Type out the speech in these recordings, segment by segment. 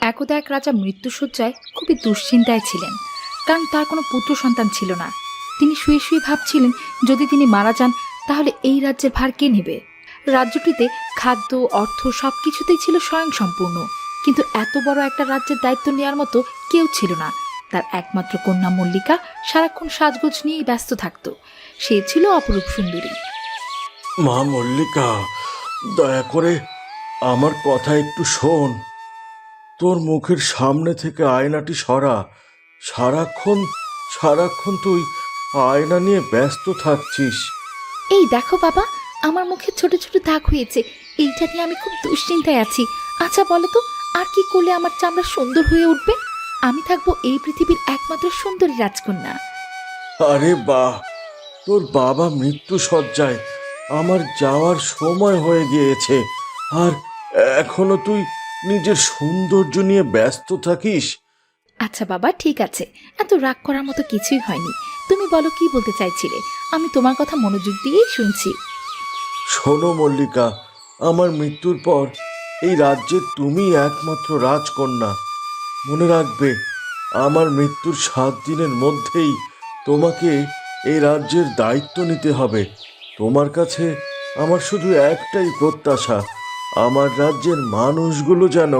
একদা এক রাজা মৃত্যুসজ্জায় খুবই দুশ্চিন্তায় ছিলেন, কারণ তার কোনো পুত্র সন্তান ছিল না। তিনি শুয়ে শুয়ে ভাবছিলেন, যদি তিনি মারা যান, তাহলে এই রাজ্যের ভার কে নেবে? রাজ্যটিতে খাদ্য, অর্থ সব কিছুতেই ছিল স্বয়ংসম্পূর্ণ, কিন্তু এত বড় একটা রাজ্যের দায়িত্ব নেওয়ার মতো কেউ ছিল না। তার একমাত্র কন্যা মল্লিকা সারাক্ষণ সাজগোজ নিয়েই ব্যস্ত থাকত। সে ছিল অপরূপ সুন্দরী। মা মল্লিকা, দয়া করে আমার কথা একটু শোন। তোর মুখের সামনে থেকে আয়নাটি সরা। সারাক্ষণ সারাক্ষণ তুই আয়না নিয়ে ব্যস্ত থাকছিস। এই দেখো বাবা আমার মুখে ছোট ছোট দাগ হয়েছে। এইটা নিয়ে আমি খুব দুশ্চিন্তায় আছি। আচ্ছা বলো তো আর কি করলে আমার চামড়া সুন্দর হয়ে উঠবে? আমি থাকব এই পৃথিবীর একমাত্র সুন্দরী রাজকন্যা। আরে বাহ! তোর বাবা মৃত্যু সজ্জায় আমার যাওয়ার সময় হয়ে গিয়েছে। আর এখনও তুই নিজের সৌন্দর্য নিয়ে ব্যস্ত থাকিস? আচ্ছা বাবা ঠিক আছে। এত রাগ করার মতো কিছুই হয়নি। তুমি বলো কি বলতে চাইছিলে? আমি তোমার কথা মনোযোগ দিয়েই শুনছি। শোনো মল্লিকা আমার মৃত্যুর পর এই রাজ্যে তুমি একমাত্র রাজকন্যা। মনে রাখবে আমার মৃত্যুর সাত দিনের মধ্যেই তোমাকে এই রাজ্যের দায়িত্ব নিতে হবে। তোমার কাছে আমার শুধু একটাই প্রত্যাশা আমার রাজ্যের মানুষগুলো যেন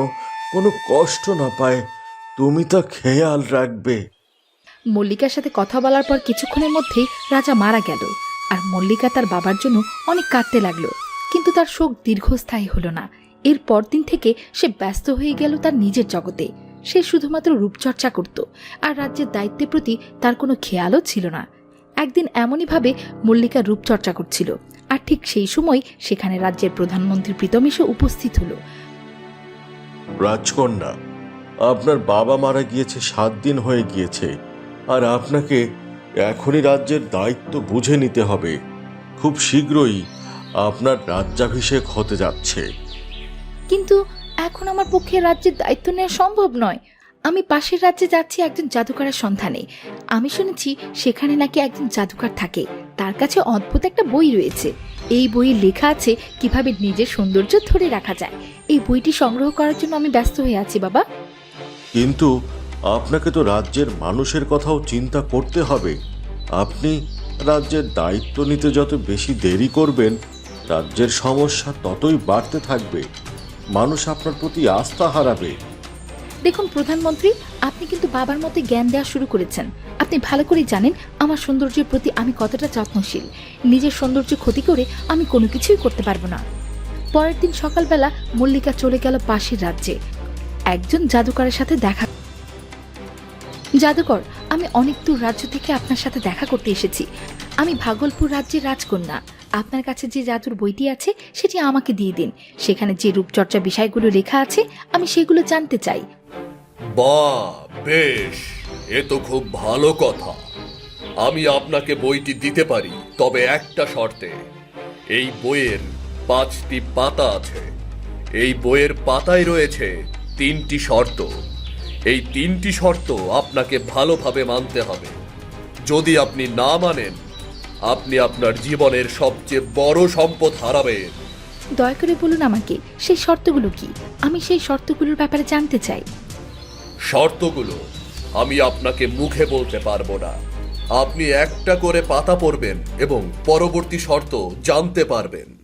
কোনো কষ্ট না পায়, তুমি তা খেয়াল রাখবে। মল্লিকার সাথে কথা বলার পর কিছুক্ষণের মধ্যেই রাজা মারা গেল, আর মল্লিকা তার বাবার জন্য অনেক কাঁদতে লাগল, কিন্তু তার শোক দীর্ঘস্থায়ী হলো না। এর পরদিন থেকে সে ব্যস্ত হয়ে গেল তার নিজের জগতে। সে শুধুমাত্র রূপচর্চা করত, আর রাজ্যের দায়িত্বের প্রতি তার কোনো খেয়ালও ছিল না। একদিন এমনইভাবে মল্লিকা রূপচর্চা করছিল আর ঠিক সেই সময় সেখানে রাজ্যের প্রধানমন্ত্রী প্রীতম এসে উপস্থিত হলো। রাজকন্যা আপনার বাবা মারা গিয়েছে সাত দিন হয়ে গিয়েছে আর আপনাকে এখনই রাজ্যের দায়িত্ব বুঝে নিতে হবে। খুব শীঘ্রই আপনার রাজ্যাভিষেক হতে যাচ্ছে। কিন্তু এখন আমার পক্ষে রাজ্যের দায়িত্ব নেওয়া সম্ভব নয়। আমি পাশের রাজ্যে যাচ্ছি একজন জাদুকরের সন্ধানে। আমি শুনেছি সেখানে নাকি একজন জাদুকর থাকে। তার কাছে অদ্ভুত একটা বই রয়েছে। এই বইয়ে লেখা আছে কীভাবে নিজের সৌন্দর্য ধরে রাখা যায়। এই বইটি সংগ্রহ করার জন্য আমি ব্যস্ত হয়ে আছি, বাবা। কিন্তু আপনাকে তো রাজ্যের মানুষের কথাও চিন্তা করতে হবে। আপনি রাজ্যের দায়িত্ব নিতে যত বেশি দেরি করবেন, রাজ্যের সমস্যা ততই বাড়তে থাকবে। মানুষ আপনার প্রতি আস্থা হারাবে। দেখুন, প্রধানমন্ত্রী, আপনি কিন্তু বাবার মতে জ্ঞান দেওয়া শুরু করেছেন। আপনি ভালো করেই জানেন, আমার সৌন্দর্যের প্রতি আমি কতটা যত্নশীল। নিজের সৌন্দর্য ক্ষতি করে আমি কোনো কিছুই করতে পারব না। পরের দিন সকালবেলা মল্লিকা চলে গেল পাশের রাজ্যে। একজন জাদুকরের সাথে দেখা জাদুকর, আমি অনেক দূর রাজ্য থেকে আপনার সাথে দেখা করতে এসেছি। আমি ভাগলপুর রাজ্যের রাজকন্যা। আপনার কাছে যে জাদুর বইটি আছে, সেটি আমাকে দিয়ে দিন। সেখানে যে রূপচর্চা বিষয়গুলো লেখা আছে, আমি সেগুলো জানতে চাই। বাহ, বেশ। এ তো খুব ভালো কথা। আমি আপনাকে বইটি দিতে পারি, তবে একটা শর্তে। এই বইয়ের পাঁচটি পাতা আছে। এই বইয়ের পাতায় রয়েছে তিনটি শর্ত। এই তিনটি শর্ত আপনাকে ভালোভাবে মানতে হবে। যদি আপনি না মানেন, আপনি আপনার জীবনের সবচেয়ে বড় সম্পদ হারাবেন। দয়া করে বলুন আমাকে, সেই শর্তগুলো কি? আমি সেই শর্তগুলোর ব্যাপারে জানতে চাই। শর্তগুলো আমি আপনাকে মুখে বলতে পারব না। আপনি একটা করে পাতা পড়বেন এবং পরবর্তী শর্ত জানতে পারবেন।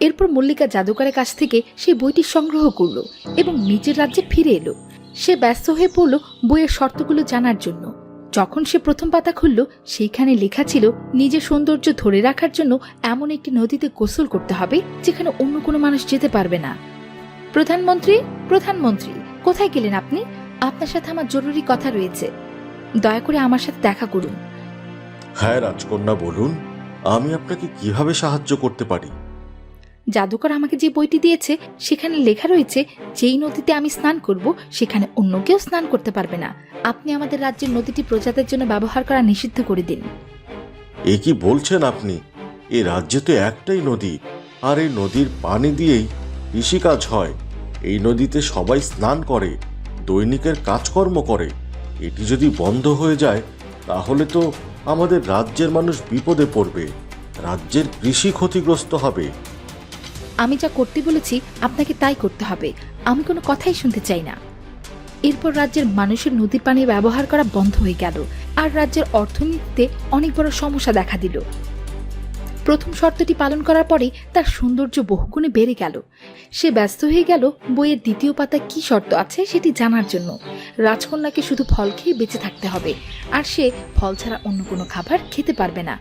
এরপর মল্লিকা জাদুকরের কাছ থেকে সেই বইটি সংগ্রহ করল এবং নিজের রাজ্যে ফিরে এলো। সে ব্যস্ত হয়ে পড়ল বইয়ের শর্তগুলো জানার জন্য। যখন সে প্রথম পাতা খুলল, সেইখানে লেখা ছিল, নিজের সৌন্দর্য ধরে রাখার জন্য এমন একটি নদীতে গোসল করতে হবে, যেখানে অন্য কোনো মানুষ যেতে পারবে না। প্রধানমন্ত্রী প্রধানমন্ত্রী, কোথায় গেলেন আপনি? আপনার সাথে আমার জরুরি কথা রয়েছে। দয়া করে আমার সাথে দেখা করুন। হ্যাঁ রাজকন্যা বলুন আমি আপনাকে কীভাবে সাহায্য করতে পারি? জাদুকর আমাকে যে বইটি দিয়েছে সেখানে লেখা রয়েছে যেই নদীতে আমি স্নান করব সেখানে অন্য কেউ স্নান করতে পারবে না। আপনি আমাদের রাজ্যের নদীটি প্রজাদের জন্য ব্যবহার করা নিষিদ্ধ করে দিন। এ কি বলছেন আপনি? এ রাজ্যে তো একটাই নদী আর এই নদীর পানি দিয়েই কৃষিকাজ হয়। এই নদীতে সবাই স্নান করে। দৈনিকের কাজকর্ম করে। এটি যদি বন্ধ হয়ে যায়, তাহলে তো আমাদের রাজ্যের মানুষ বিপদে পড়বে। রাজ্যের কৃষি ক্ষতিগ্রস্ত হবে। আমি যা করতে বলেছি, আপনাকে তাই করতে হবে। আমি কোনো কথাই শুনতে চাই না। এরপর রাজ্যের মানুষের নদীর পানি ব্যবহার করা বন্ধ হয়ে গেল। আর রাজ্যের অর্থনীতিতে অনেক বড় সমস্যা দেখা দিল। প্রথম শর্তটি পালন করার পরে তার সৌন্দর্য বহুগুণে বেড়ে গেল। সে ব্যস্ত হয়ে গেল বইয়ের দ্বিতীয় পাতায় কি শর্ত আছে সেটি জানার জন্য। রাজকন্যাকে শুধু ফল খেয়ে বেঁচে থাকতে হবে আর সে ফল ছাড়া অন্য কোনো খাবার খেতে পারবে না।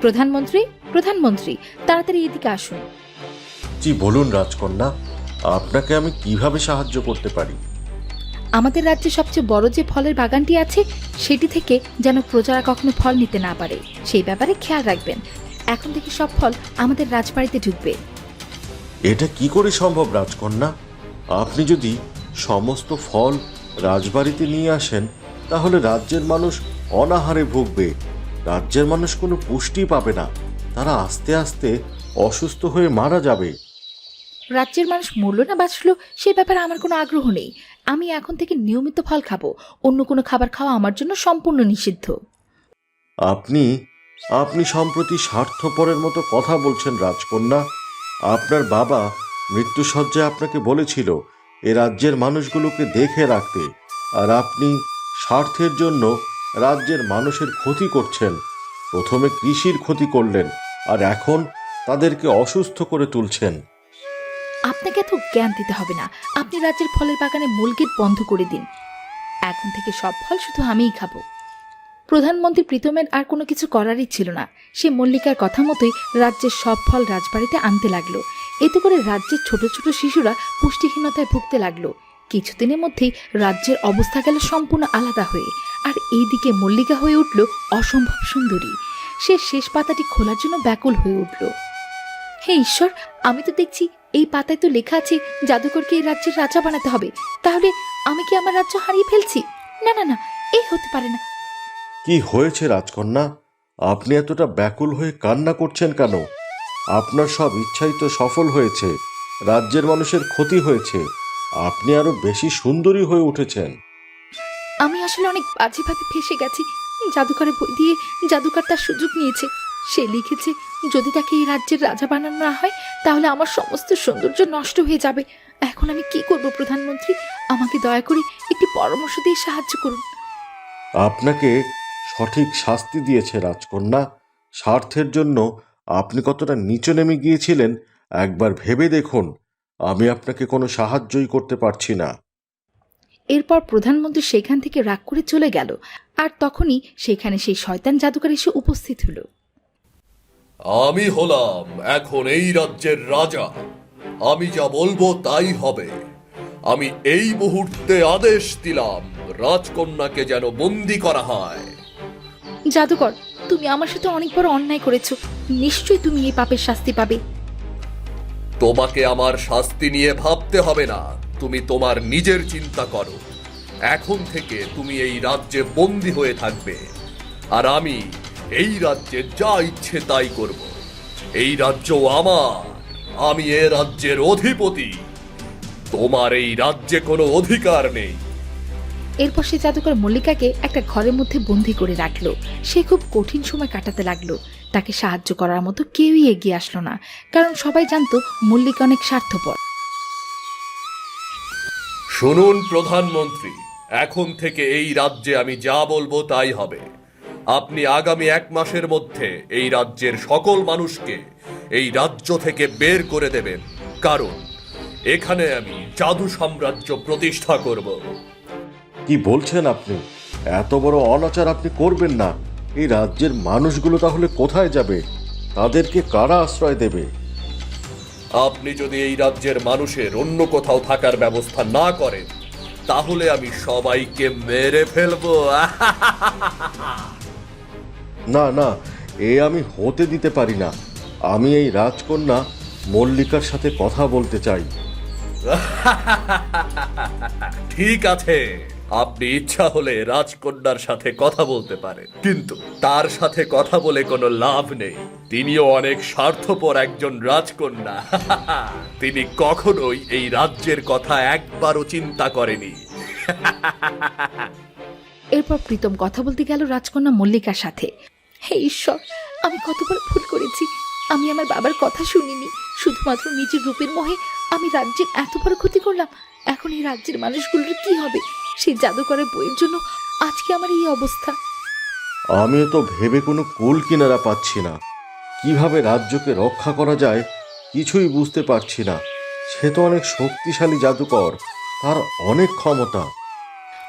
প্রধানমন্ত্রী প্রধানমন্ত্রী তাড়াতাড়ি এদিকে আসুন। জি বলুন রাজকন্যা আপনাকে আমি কীভাবে সাহায্য করতে পারি? আমাদের রাজ্যে সবচেয়ে বড় যে ফলের বাগানটি আছে সেটি থেকে যেন প্রজারা কখনো ফল নিতে না পারে সেই ব্যাপারে খেয়াল রাখবেন। এখন থেকে সব ফল আমাদের রাজবাড়িতে ঢুকবে। এটা কি করে সম্ভব রাজকন্যা? আপনি যদি সমস্ত ফল রাজবাড়িতে নিয়ে আসেন তাহলে রাজ্যের মানুষ অনাহারে ভুগবে। রাজ্যের মানুষ কোনো পুষ্টি পাবে না। তারা আস্তে আস্তে অসুস্থ হয়ে মারা যাবে। রাজ্যের মানুষ মূল্য না বাঁচলো সে ব্যাপারে আমার কোনো আগ্রহ নেই। আমি এখন থেকে নিয়মিত ফল খাব। অন্য কোনো খাবার খাওয়া আমার জন্য সম্পূর্ণ নিষিদ্ধ। আপনি আপনি সম্প্রতি স্বার্থপরের মতো কথা বলছেন, রাজকন্যা। আপনার বাবা মৃত্যুসজ্জায় আপনাকে বলেছিল এ রাজ্যের মানুষগুলোকে দেখে রাখতে, আর আপনি স্বার্থের জন্য রাজ্যের মানুষের ক্ষতি করছেন। প্রথমে কৃষির ক্ষতি করলেন, আর এখন তাদেরকে অসুস্থ করে তুলছেন। আপনাকে এত জ্ঞান দিতে হবে না। আপনি রাজ্যের ফলের বাগানে মূল বন্ধ করে দিন। এখন থেকে সব ফল শুধু আমিই খাব। প্রধানমন্ত্রী প্রীতমের আর কোনো কিছু করারই ছিল না। সে মল্লিকার কথা মতোই রাজ্যের সব ফল রাজবাড়িতে আনতে লাগল। এতে করে রাজ্যের ছোট ছোট শিশুরা পুষ্টিহীনতায় ভুগতে লাগল। কিছুদিনের মধ্যেই রাজ্যের অবস্থা গেল সম্পূর্ণ আলাদা হয়ে আর এইদিকে মল্লিকা হয়ে উঠল অসম্ভব সুন্দরী। সে শেষ পাতাটি খোলার জন্য ব্যাকুল হয়ে উঠল। হে ঈশ্বর, আমি তো দেখছি এই পাতায় তো লেখা আছে জাদুকরকে এই রাজ্যের রাজা বানাতে হবে। তাহলে আমি কি আমার রাজ্য হারিয়ে ফেলছি? না না না এই হতে পারে না। কি হয়েছে রাজকন্যা? আপনি এতটা ব্যাকুল হয়ে কান্না করছেন কেন? আপনার সব ইচ্ছাই তো সফল হয়েছে রাজ্যের মানুষের ক্ষতি হয়েছে আপনি আরও বেশি সুন্দরী হয়ে উঠেছেন। আমি আসলে অনেক বাজেভাবে ফেসে গেছি। জাদুকরের বই দিয়ে জাদুকর তার সুযোগ নিয়েছে। সে লিখেছে যদি তাকে এই রাজ্যের রাজা বানানো না হয় তাহলে আমার সমস্ত সৌন্দর্য নষ্ট হয়ে যাবে। এখন আমি কি করব প্রধানমন্ত্রী? আমাকে দয়া করে একটি পরামর্শ দিয়ে সাহায্য করুন। আপনাকে সঠিক শাস্তি দিয়েছে রাজকন্যা। স্বার্থের জন্য আপনি কতটা নিচে নেমে গিয়েছিলেন একবার ভেবে দেখুন। আমি আপনাকে কোনো সাহায্যই করতে পারছি না। এরপর প্রধানমন্ত্রী সেখান থেকে রাগ করে চলে গেল আর তখনই সেখানে সেই শয়তান জাদুকর এসে উপস্থিত হলো। আমি হলাম এখন এই রাজ্যের রাজা। আমি যা বলব তাই হবে। আমি এই মুহূর্তে আদেশ দিলাম রাজকন্যাকে যেন বন্দি করা হয়। জাদুকর, তুমি আমার সাথে অনেক বড় অন্যায় করেছ। নিশ্চয়ই তুমি এই পাপের শাস্তি পাবে। তোমাকে আমার শাস্তি নিয়ে ভাবতে হবে না। তুমি তোমার নিজের চিন্তা করো। এখন থেকে তুমি এই রাজ্যে বন্দি হয়ে থাকবে। আর আমি এই রাজ্যে যা ইচ্ছে তাই করব। এই রাজ্য আমার, আমি এ রাজ্যের অধিপতি। তোমার এই রাজ্যে কোনো অধিকার নেই। এরপর সে জাদুকর মল্লিকাকে একটা ঘরের মধ্যে বন্দি করে রাখল। সে খুব কঠিন সময় কাটাতে লাগল। তাকে সাহায্য করার মতো কেউই এগিয়ে আসলো না, কারণ সবাই জানতো মল্লিকা অনেক স্বার্থপর। শুনুন, প্রধানমন্ত্রী, এখন থেকে এই রাজ্যে আমি যা বলব তাই হবে। আপনি আগামী এক মাসের মধ্যে এই রাজ্যের সকল মানুষকে এই রাজ্য থেকে বের করে দেবেন। কারণ, এখানে আমি জাদু সাম্রাজ্য প্রতিষ্ঠা করব। কি বলছেন আপনি? এত বড় অনাচার আপনি করবেন না। এই রাজ্যের মানুষগুলো তাহলে কোথায় যাবে? তাদেরকে কারা আশ্রয় দেবে? আপনি যদি এই রাজ্যের মানুষের অন্য কোথাও থাকার ব্যবস্থা না করেন তাহলে আমি সবাইকে মেরে ফেলব। না না এ আমি হতে দিতে পারি না। আমি এই রাজকন্যা মল্লিকার সাথে কথা বলতে চাই। ঠিক আছে। আপনি ইচ্ছা হলে রাজকন্যার সাথে কথা বলতে পারেন। কিন্তু তার সাথে কথা বলে কোনো লাভ নেই। তিনিও অনেক স্বার্থপর একজন রাজকন্যা। তিনি কখনোই এই রাজ্যের কথা একবারও চিন্তা করেনি। এরপর প্রীতম কথা বলতে গেল রাজকন্যা মল্লিকার সাথে। হে ঈশ্বর, আমি কতবার ভুল করেছি। আমি আমার বাবার কথা শুনিনি। শুধুমাত্র নিজের রূপের মোহে আমি রাজ্যের এত বড় ক্ষতি করলাম। এখন এই রাজ্যের মানুষগুলোর কি হবে? সেই জাদুকরের বইয়ের জন্য আজকে আমার এই অবস্থা। আমি তো ভেবে কোনো কুল কিনারা পাচ্ছি না। কীভাবে রাজ্যকে রক্ষা করা যায় কিছুই বুঝতে পারছি না। সে তো অনেক শক্তিশালী জাদুকর তার অনেক ক্ষমতা।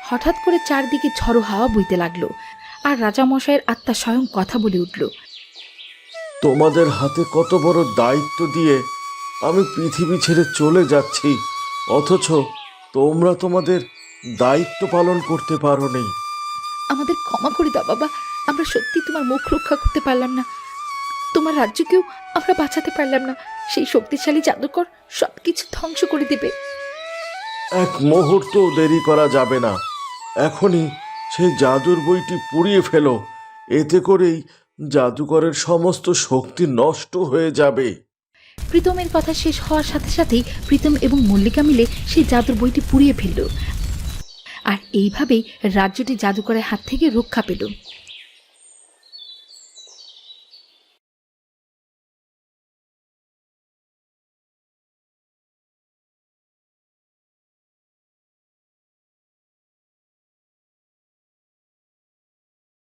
হঠাৎ করে চারদিকে ঝড়ো হাওয়া বইতে লাগল আর রাজামশাইয়ের আত্মা স্বয়ং কথা বলে উঠল। তোমাদের হাতে কত বড় দায়িত্ব দিয়ে আমি পৃথিবী ছেড়ে চলে যাচ্ছি অথচ তোমরা তোমাদের দায়িত্ব পালন করতে পারো পারোনি আমাদের ক্ষমা করে দাও বাবা। আমরা সত্যি তোমার মুখ রক্ষা করতে পারলাম না। তোমার রাজ্যকেও আমরা বাঁচাতে পারলাম না। সেই শক্তিশালী জাদুকর সবকিছু ধ্বংস করে দেবে। এক মুহূর্ত দেরি করা যাবে না। এখনই সেই জাদুর বইটি পুড়িয়ে ফেলো। এতে করেই জাদুকরের সমস্ত শক্তি নষ্ট হয়ে যাবে। প্রীতমের কথা শেষ হওয়ার সাথে সাথেই প্রীতম এবং মল্লিকা মিলে সেই জাদুর বইটি পুড়িয়ে ফেলল। আর এইভাবেই রাজ্যটি জাদুকরের হাত থেকে রক্ষা পেল।